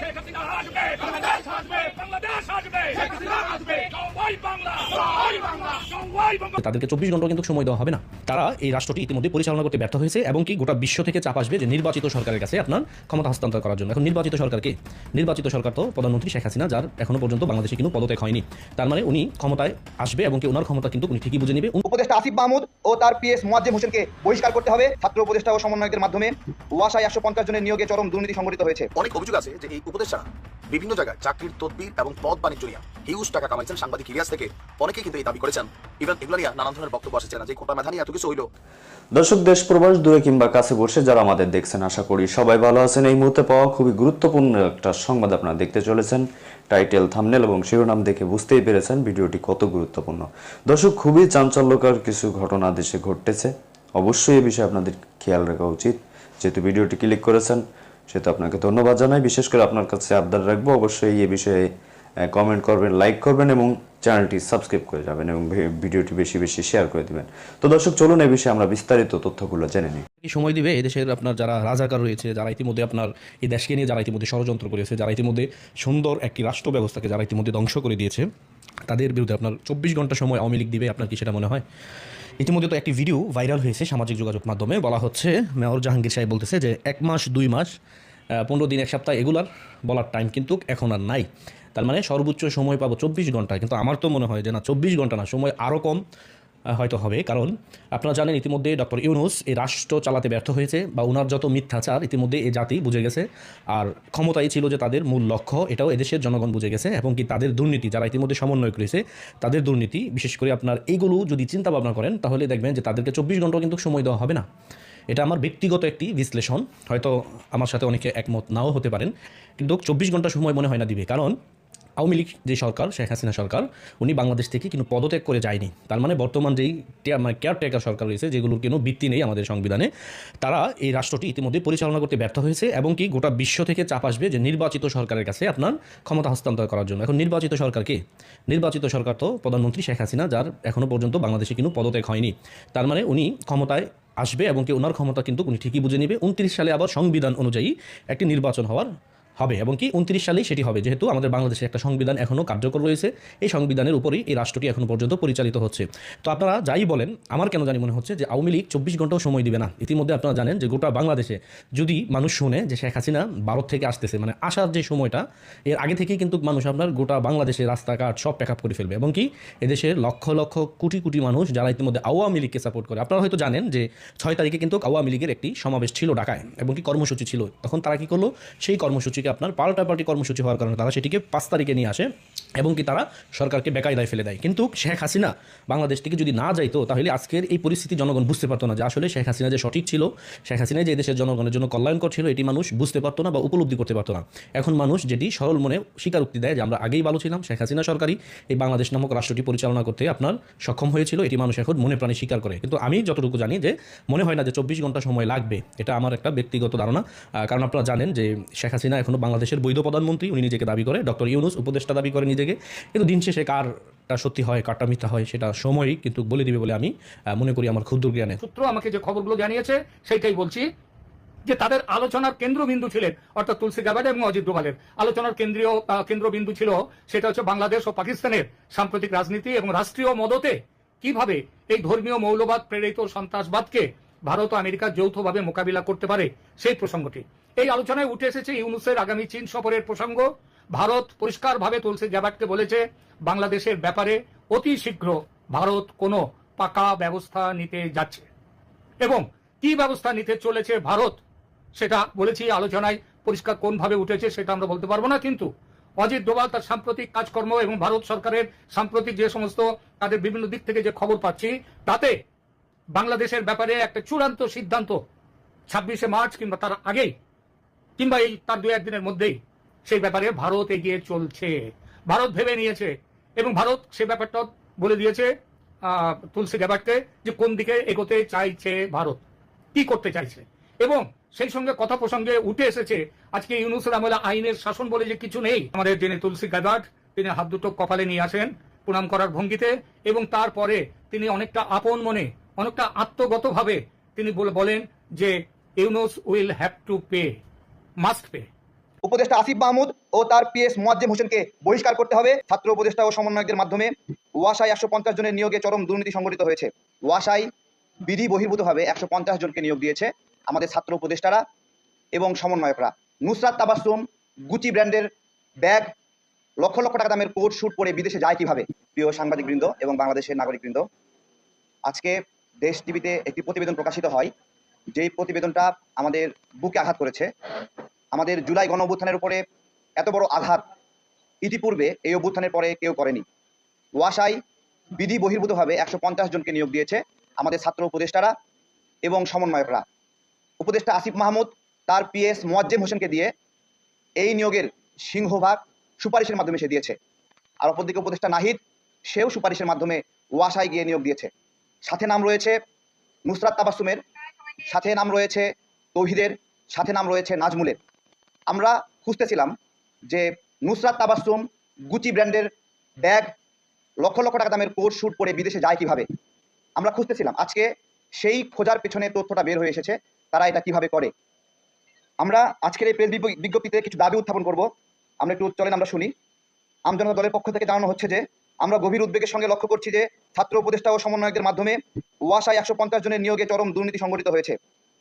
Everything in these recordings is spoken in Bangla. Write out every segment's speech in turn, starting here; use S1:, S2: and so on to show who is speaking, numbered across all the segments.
S1: শেখ হাসিনা আসবে বাংলাদেশ আসবে বাংলাদেশ!
S2: তাদেরকে চব্বিশ ঘণ্টা কিন্তু সময় দেওয়া হবে না। তারা এই রাষ্ট্রটি ইতিমধ্যে পরিচালনা করতে ব্যর্থ হয়েছে এবং কি গোটা বিশ্ব থেকে চাপ আসবে যে নির্বাচিত সরকারের কাছে আপনার ক্ষমতা হস্তান্তর করার জন্য। এখন নির্বাচিত সরকারকে নির্বাচিত সরকার তো প্রধানমন্ত্রী শেখ হাসিনা যার এখনও পর্যন্ত বাংলাদেশে কিন্তু পদত্যাগ হয়নি। তার মানে উনি ক্ষমতায় আসবে এবং কি ওনার ক্ষমতা কিন্তু উনি ঠিকই বুঝে নেবে।
S3: উপদেষ্টা আসিফ মাহমুদ ও তার পিএস মোয়াজ্জেম হোসেনকে বহিষ্কার করতে হবে। ছাত্র উপদেষ্টা ও সমন্বয়কদের মাধ্যমে ওয়াসায় একশো পঞ্চাশ জনের নিয়োগে চরম দুর্নীতি সংঘটিত হয়েছে।
S4: অনেক অভিযোগ আছে যে এই উপদেষ্টা বিভিন্ন জায়গায় চাকরির তদবির এবং পদ বাণিজ্য নিয়ে হিউজ টাকা কামাইছেন সাংবাদিক ইলিয়াস থেকে। অনেকেই কিন্তু এই দাবি করেছেন। ইভেন এগুলো নিয়ে নানান ধরনের বক্তব্য আসছে না যে কোটা মেধা নিয়ে এত কিছু হইল।
S5: দর্শক, দেশ প্রবাস দূরে কিংবা কাছে বসে যারা আমাদের দেখছেন, আশা করি সবাই ভালো আছেন। এই মুহূর্তে পাওয়া খুবই গুরুত্বপূর্ণ একটা সংবাদ আপনারা দেখতে চলেছেন। টাইটেল, থামনেল এবং শিরোনাম দেখে বুঝতেই পেরেছেন ভিডিওটি কত গুরুত্বপূর্ণ। দর্শক, খুবই চাঞ্চল্যকর কিছু ঘটনা দেশে ঘটতেছে। অবশ্যই এ বিষয়ে আপনাদের খেয়াল রাখা উচিত। যেহেতু ভিডিওটি ক্লিক করেছেন, সেহেতু আপনাকে ধন্যবাদ জানাই। বিশেষ করে আপনার কাছে আবদার রাখব। অবশ্যই এই বিষয়ে কমেন্ট করবেন লাইক করবেন এবং চ্যানেলটি সাবস্ক্রাইব করে যাবেন এবং ভিডিওটি বেশি বেশি শেয়ার করে দিবেন। তো দর্শক, চলুন এই বিষয়ে আমরা বিস্তারিত তথ্যগুলো জেনে নিই।
S2: সময় দিবে? এদেশের আপনার যারা রাজাকার রয়েছে, যারা ইতিমধ্যে আপনার এই দেশকে নিয়ে যারা ইতিমধ্যে ষড়যন্ত্র করেছে, যারা ইতিমধ্যে সুন্দর একটি রাষ্ট্র ব্যবস্থাকে যারা ইতিমধ্যে ধ্বংস করে দিয়েছে, তাদের বিরুদ্ধে আপনার চব্বিশ ঘণ্টা সময় আওয়ামী লীগ দিবে, আপনার কি সেটা মনে হয়? ইতিমধ্যে তো একটি ভিডিও ভাইরাল হয়েছে সামাজিক যোগাযোগ মাধ্যমে, বলা হচ্ছে, মেয়র জাহাঙ্গীর সাহেব বলতেছে যে, এক মাস, দুই মাস পনেরো দিন, এক সপ্তাহ এগুলার বলার টাইম কিন্তু এখন আর নাই। তার মানে সর্বোচ্চ সময় পাবো চব্বিশ ঘণ্টা কিন্তু আমার তো মনে হয় যে না, চব্বিশ ঘণ্টা না, সময় আরও কম হয়তো হবে। কারণ আপনারা জানেন ইতিমধ্যে ডক্টর ইউনুস এই রাষ্ট্র চালাতে ব্যর্থ হয়েছে বা ওনার যত মিথ্যাচার ইতিমধ্যে এই জাতি বুঝে গেছে। আর ক্ষমতাই ছিল যে তাদের মূল লক্ষ্য, এটাও এদেশের জনগণ বুঝে গেছে এবং কি তাদের দুর্নীতি, যারা ইতিমধ্যে সমন্বয় করেছে তাদের দুর্নীতি, বিশেষ করে আপনার এইগুলো যদি চিন্তা ভাবনা করেন, তাহলে দেখবেন যে তাদেরকে চব্বিশ ঘণ্টা কিন্তু সময় দেওয়া হবে না। এটা আমার ব্যক্তিগত একটি বিশ্লেষণ, হয়তো আমার সাথে অনেকে একমত নাও হতে পারেন। কিন্তু চব্বিশ ঘণ্টা সময় মনে হয় না দিবে। কারণ আওয়ামী লীগ যে সরকার, শেখ হাসিনা সরকার, উনি বাংলাদেশ থেকে কিন্তু পদত্যাগ করে যায়নি। তার মানে বর্তমান যেই মানে কেয়ারটেকার সরকার রয়েছে, যেগুলোর কোনো ভিত্তি নেই আমাদের সংবিধানে, তারা এই রাষ্ট্রটি ইতিমধ্যে পরিচালনা করতে ব্যর্থ হয়েছে এবং কি গোটা বিশ্ব থেকে চাপ আসবে যে নির্বাচিত সরকারের কাছে আপনার ক্ষমতা হস্তান্তর করার জন্য। এখন নির্বাচিত সরকারকে নির্বাচিত সরকার তো প্রধানমন্ত্রী শেখ হাসিনা, যার এখনও পর্যন্ত বাংলাদেশে কিন্তু পদত্যাগ হয়নি। তার মানে উনি ক্ষমতায় আসবে এবং কি ওনার ক্ষমতা কিন্তু উনি ঠিকই বুঝে নেবে। উনত্রিশ সালে আবার সংবিধান অনুযায়ী একটি নির্বাচন হওয়ার হবে এবং কি উনত্রিশ সালেই সেটি হবে। যেহেতু আমাদের বাংলাদেশে একটা সংবিধান এখনও কার্যকর রয়েছে, এই সংবিধানের উপরেই এই রাষ্ট্রটি এখনও পর্যন্ত পরিচালিত হচ্ছে। তো আপনারা যাই বলেন, আমার কেন জানি মনে হচ্ছে যে আওয়ামী লীগ চব্বিশ ঘন্টাও সময় দিবে না। ইতিমধ্যে আপনারা জানেন যে গোটা বাংলাদেশে যদি মানুষ শুনে যে শেখ হাসিনা ভারত থেকে আসতেছে মানে আসার যে সময়টা, এর আগে থেকেই কিন্তু মানুষ আপনার গোটা বাংলাদেশের রাস্তাঘাট সব প্যাক করে ফেলবে। এবং কি এদেশের লক্ষ লক্ষ কোটি কোটি মানুষ যারা ইতিমধ্যে আওয়ামী লীগকে সাপোর্ট করে, আপনারা হয়তো জানেন যে ছয় তারিখে কিন্তু আওয়ামী লীগের একটি সমাবেশ ছিল ঢাকায়, এবং কি কর্মসূচি ছিল। তখন তারা কি করল? সেই কর্মসূচিকে আপনার পাল্টা পাল্টি কর্মসূচি হওয়ার কারণে তারা সেটিকে পাঁচ তারিখে নিয়ে আসে এবং কি তারা সরকারকে বেকায়দায় ফেলে দেয়। কিন্তু শেখ হাসিনা বাংলাদেশ থেকে যদি না যাইতো, তাহলে আজকের এই পরিস্থিতি জনগণ বুঝতে পারতো না যে আসলে শেখ হাসিনা যে সঠিক ছিল, শেখ হাসিনা যে দেশের জনগণের জন্য কল্যাণকর ছিল, এটি মানুষ বুঝতে পারতো না বা উপলব্ধি করতে পারতো না। এখন মানুষ যেটি সরল মনে স্বীকারোক্তি দেয় যে আমরা আগেই ভালো ছিলাম, শেখ হাসিনা সরকারই এই বাংলাদেশ নামক রাষ্ট্রটি পরিচালনা করতে আপনার সক্ষম হয়েছিল, এটি মানুষ এখন মনে প্রাণে স্বীকার করে। কিন্তু আমি যতটুকু জানি যে মনে হয় না যে চব্বিশ ঘণ্টা সময় লাগবে, এটা আমার একটা ব্যক্তিগত ধারণা। কারণ আপনারা জানেন যে শেখ হাসিনা এখনও বাংলাদেশের বৈধ প্রধানমন্ত্রী, উনি নিজেকে দাবি করে। ডক্টর ইউনুস উপদেষ্টা দাবি করে নিজেকে। কিন্তু দিন শেষে কারটা সত্যি হয়, কারটা মিথ্যা হয়, সেটা সময়ই কিন্তু বলে দিবে বলে আমি মনে করি আমার ক্ষুদ্র জ্ঞানে।
S6: সূত্র আমাকে যে খবরগুলো জানিয়েছে, সেইটাই বলছি যে তাদের আলোচনার কেন্দ্রবিন্দু ছিলেন, অর্থাৎ তুলসী গাবাড এবং অজিত ডোভালের। আলোচনার কেন্দ্রীয় কেন্দ্রবিন্দু ছিল, সেটা হচ্ছে বাংলাদেশ ও পাকিস্তানের সাম্প্রতিক রাজনীতি এবং রাষ্ট্রীয় মদতে কীভাবে এই ধর্মীয় মৌলবাদ প্রেরিত সন্ত্রাসবাদকে ভারত ও আমেরিকা যৌথভাবে মোকাবিলা করতে পারে সেই প্রসঙ্গটি। এই আলোচনায় উঠে এসেছে ইউনুসের আগামী চীন সফরের প্রসঙ্গ। ভারত পরিষ্কারভাবে তুলসী গ্যাবাটকে বলেছে, বাংলাদেশের ব্যাপারে অতি শীঘ্র ভারত কোনো পাকা ব্যবস্থা নিতে যাচ্ছে। এবং কি ব্যবস্থা নিতে চলেছে ভারত, সেটা বলেছি আলোচনায় পরিষ্কার কোনভাবে উঠেছে সেটা আমরা বলতে পারব না, কিন্তু অজিত ডোভাল তার সাম্প্রতিক কাজকর্ম এবং ভারত সরকারের সাম্প্রতিক যে সমস্ত তাদের বিভিন্ন দিক থেকে যে খবর পাচ্ছি, তাতে বাংলাদেশের ব্যাপারে একটা চূড়ান্ত সিদ্ধান্ত ছাব্বিশে মার্চ কিংবা তার আগেই, কিংবা এই তার দু একদিনের মধ্যেই সেই ব্যাপারে ভারত এগিয়ে চলছে। ভারত ভেবে নিয়েছে এবং ভারত সে ব্যাপারটা বলে দিয়েছে তুলসী গ্যাবারকে যে কোন দিকে এগোতে চাইছে ভারত, কি করতে চাইছে। এবং সেই সঙ্গে কথা প্রসঙ্গে উঠে এসেছে, আজকে ইউনুসের আমলে আইনের শাসন বলে যে কিছু নেই। আমাদের যিনি তুলসী গ্যাবার্ট তিনি হাত দুটো কপালে নিয়ে আসেন প্রণাম করার ভঙ্গিতে, এবং তারপরে তিনি অনেকটা আপন মনে অনেকটা আত্মগতভাবে তিনি বলে- বলেন যে Yunus will have to pay, must pay.
S3: উপদেষ্টা আসিফ মাহমুদ ও তার পিএস মোয়াজ্জেম হোসেনকে বহিষ্কার করতে হবে। ছাত্র উপদেষ্টা ও সমন্বয়কদের মাধ্যমে ওয়াসায় একশো পঞ্চাশ জনের নিয়োগে চরম দুর্নীতি সংঘটিত হয়েছে। ওয়াসায় বিধি বহির্ভূতভাবে একশো পঞ্চাশ জনকে নিয়োগ দিয়েছে আমাদের ছাত্র উপদেষ্টারা এবং সমন্বয়করা। নুসরাত তাবাসুম গুচি ব্র্যান্ডের ব্যাগ, লক্ষ লক্ষ টাকা দামের কোট শুট পরে বিদেশে যায় কীভাবে? প্রিয় সাংবাদিকবৃন্দ এবং বাংলাদেশের নাগরিকবৃন্দ, আজকে দেশ টিভিতে একটি প্রতিবেদন প্রকাশিত হয়। যেই প্রতিবেদনটা আমাদের বুকে আঘাত করেছে। আমাদের জুলাই গণ অভ্যুত্থানের উপরে এত বড় আঘাত ইতিপূর্বে এই অভ্যুত্থানের পরে কেউ করেনি। ওয়াসাই বিধি বহির্ভূতভাবে একশো পঞ্চাশ জনকে নিয়োগ দিয়েছে আমাদের ছাত্র উপদেষ্টারা এবং সমন্বয়করা। উপদেষ্টা আসিফ মাহমুদ, তার পিএস মোয়াজ্জেম হোসেনকে দিয়ে এই নিয়োগের সিংহভাগ সুপারিশের মাধ্যমে সে দিয়েছে। আর অপরদিকে উপদেষ্টা নাহিদ, সেও সুপারিশের মাধ্যমে ওয়াসায় গিয়ে নিয়োগ দিয়েছে। সাথে নাম রয়েছে নুসরাত তাবাসুমের সাথে নাম রয়েছে তৌহিদের, সাথে নাম রয়েছে নাজমুলের। আমরা খুঁজতেছিলাম যে নুসরাত তাবাসুম গুচি ব্র্যান্ডের ব্যাগ লক্ষ লক্ষ টাকা দামের কোট শুট পরে বিদেশে যায় কীভাবে? আমরা খুঁজতেছিলাম। আজকে সেই খোঁজার পেছনে তথ্যটা বের হয়ে এসেছে, তারা এটা কীভাবে করে? আমরা আজকের এই প্রেস বিজ্ঞ- বিজ্ঞপ্তিতে কিছু দাবি উত্থাপন করব। আমরা একটু চলেন, আমরা শুনি। আমজনতা দলের পক্ষ থেকে জানানো হচ্ছে যে আমরা গভীর উদ্বেগের সঙ্গে লক্ষ্য করছি যে ছাত্র উপদেষ্টা ও সমন্বয়কদের মাধ্যমে ওয়াসায় একশো পঞ্চাশ জনের নিয়োগে চরম দুর্নীতি সংঘটিত হয়েছে।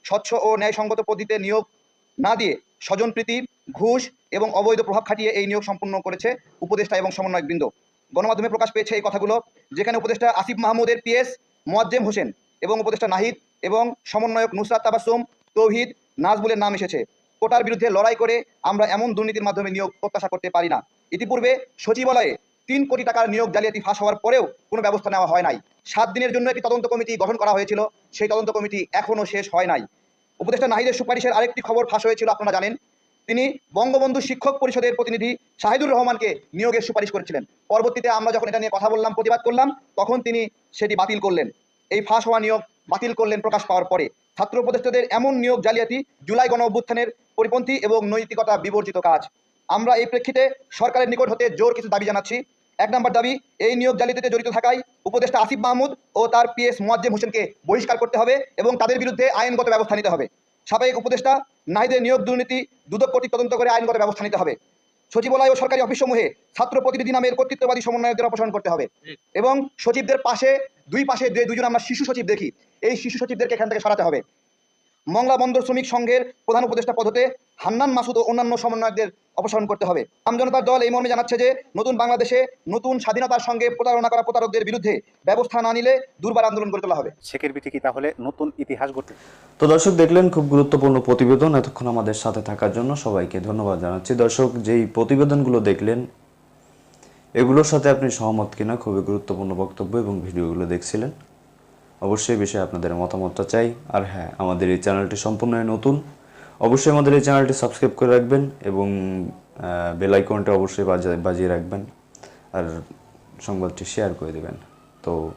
S3: স্বচ্ছ ও ন্যায়সঙ্গত পদ্ধতিতে নিয়োগ না দিয়ে স্বজনপ্রীতি ঘুষ এবং অবৈধ প্রভাব খাটিয়ে এই নিয়োগ সম্পন্ন করেছে উপদেষ্টা এবং সমন্বয়কবৃন্দ। গণমাধ্যমে প্রকাশ পেয়েছে এই কথাগুলো, যেখানে উপদেষ্টা আসিফ মাহমুদের পিএস মোয়াজ্জেম হোসেন এবং উপদেষ্টা নাহিদ এবং সমন্বয়ক নুসরাত তাবাসুম তৌহিদ নাজবুলের নাম এসেছে। কোটার বিরুদ্ধে লড়াই করে আমরা এমন দুর্নীতির মাধ্যমে নিয়োগ প্রত্যাশা করতে পারি না। ইতিপূর্বে সচিবালয়ে তিন কোটি টাকার নিয়োগ জালিয়াতি ফাঁস হওয়ার পরেও কোনো ব্যবস্থা নেওয়া হয় নাই। সাত দিনের জন্য একটি তদন্ত কমিটি গঠন করা হয়েছিল, সেই তদন্ত কমিটি এখনও শেষ হয় নাই। উপদেষ্টা নাহিদের সুপারিশের আরেকটি খবর ফাঁস হয়েছিল, আপনারা জানেন। তিনি বঙ্গবন্ধু শিক্ষক পরিষদের প্রতিনিধি শাহিদুর রহমানকে নিয়োগের সুপারিশ করেছিলেন। পরবর্তীতে আমরা যখন এটা নিয়ে কথা বললাম, প্রতিবাদ করলাম, তখন তিনি সেটি বাতিল করলেন। এই ফাঁস হওয়া নিয়োগ বাতিল করলেন প্রকাশ পাওয়ার পরে। ছাত্র উপদেষ্টাদের এমন নিয়োগ জালিয়াতি, জুলাই গণ অভ্যুত্থানের পরিপন্থী এবং নৈতিকতা বিবর্জিত কাজ। আমরা এই প্রেক্ষিতে সরকারের নিকট হতে জোর কিছু দাবি জানাচ্ছি। এক নম্বর দাবি, এই নিয়োগ জালিয়াতিতে জড়িত থাকায় উপদেষ্টা আসিফ মাহমুদ ও তার পিএস মোয়াজ্জেম হোসেনকে বহিষ্কার করতে হবে এবং তাদের বিরুদ্ধে আইনগত ব্যবস্থা নিতে হবে। সাবেক উপদেষ্টা নাহিদের নিয়োগ দুর্নীতি দুদক কর্তৃক তদন্ত করে আইনগত ব্যবস্থা নিতে হবে। সচিবালয় ও সরকারি অফিসসমূহে ছাত্র প্রতিনিধি নামের কর্তৃত্ববাদী সমন্বয়কদের অপসারণ করতে হবে এবং সচিবদের পাশে, দুই পাশে যে দুইজন আমরা শিশু সচিব দেখি, এই শিশু সচিবদেরকে এখান থেকে সরাতে হবে। মংলা বন্দর শ্রমিক সংঘের প্রধান উপদেষ্টা পদতে হান্নান মাসুদ ও অন্যান্য সমন্বয়কদের অপসারণ করতে হবে। আমজনতার দল এই মর্মে জানাচ্ছে যে নতুন বাংলাদেশে নতুন স্বাধীনতার সঙ্গে প্রতারণা করা প্রতারকদের বিরুদ্ধে ব্যবস্থা না নিলে দুর্বার আন্দোলন করে তোলা হবে।
S7: শেখের বিটি কি তাহলে নতুন ইতিহাস গড়তে?
S5: তো দর্শক দেখলেন খুব গুরুত্বপূর্ণ প্রতিবেদন। এতক্ষণ আমাদের সাথে থাকার জন্য সবাইকে ধন্যবাদ জানাচ্ছি। দর্শক যেই প্রতিবেদনগুলো দেখলেন এগুলোর সাথে আপনি সহমত কিনা খুবই গুরুত্বপূর্ণ বক্তব্য এবং ভিডিওগুলো দেখছিলেন। অবশ্যই বিষয়ে আপনাদের মতামতটা চাই। আর হ্যাঁ আমাদের এই চ্যানেলটি সম্পূর্ণই নতুন। অবশ্যই আমাদের এই চ্যানেলটি সাবস্ক্রাইব করে রাখবেন এবং বেল আইকনটা অবশ্যই বাজা- বাজিয়ে রাখবেন। আর সংবাদটি শেয়ার করে দেবেন। তো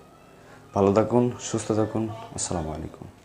S5: ভালো থাকুন, সুস্থ থাকুন। আসসালামু আলাইকুম।